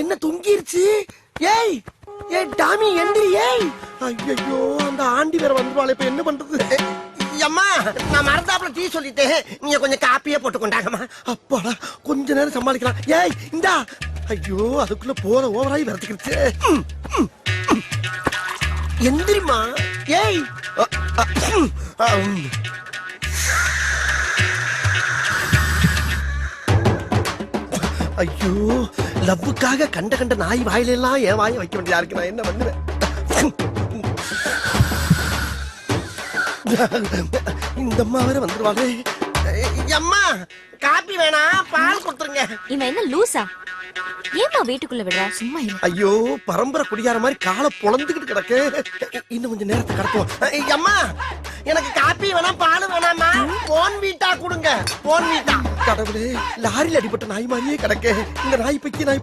என்ன தொங்கிருச்சு? ஏய் ஏய் டாமி எந்திரி ஏய். ஐயோ அந்த ஆண்டி வேற வந்துருவாள் இப்ப என்ன பண்றது? அம்மா நான் மறந்தாப்புல டீ சொல்லிட்டேன். நீங்க கொஞ்சம் காப்பியே போட்டு கொண்டாங்கம்மா அப்பாடா கொஞ்ச நேரம் சமாளிக்கலாம். ஏய் இந்தா. ஐயோ அதுக்குள்ள போற ஓவராய் விரட்டிக்கிடுச்சு. எந்திரிமா ஏய். ஐயோ லவ்வுக்காக கண்ட கண்ட நாய் வாயில எல்லாம் என் வாயை வைக்க வேண்டியதா இருக்கு? நான் என்ன பண்ணுவேன்? இந்த அம்மா வேற வந்துருவாளே. அம்மா காப்பி வேணாம் பால் கொடுத்துருங்க. இவன் என்ன லூசா? ஏமா வீட்டுக்குள்ள விடுறா? சும்மா ஐயோ பரம்பரை குடியார மாதிரி காலை பொழந்துகிட்டு கிடக்கு. இன்னும் கொஞ்சம் நேரத்தை கடத்துவோம். அம்மா எனக்கு காப்பி வேணாம் பால் வேணாமா போன் வீட்டா கொடுங்க. போன் வீட்டா கடவுளே. லாரியில் அடிபட்ட நாய் மாதிரியே கிடக்கு. இந்த நாய் பைக்கி நாய்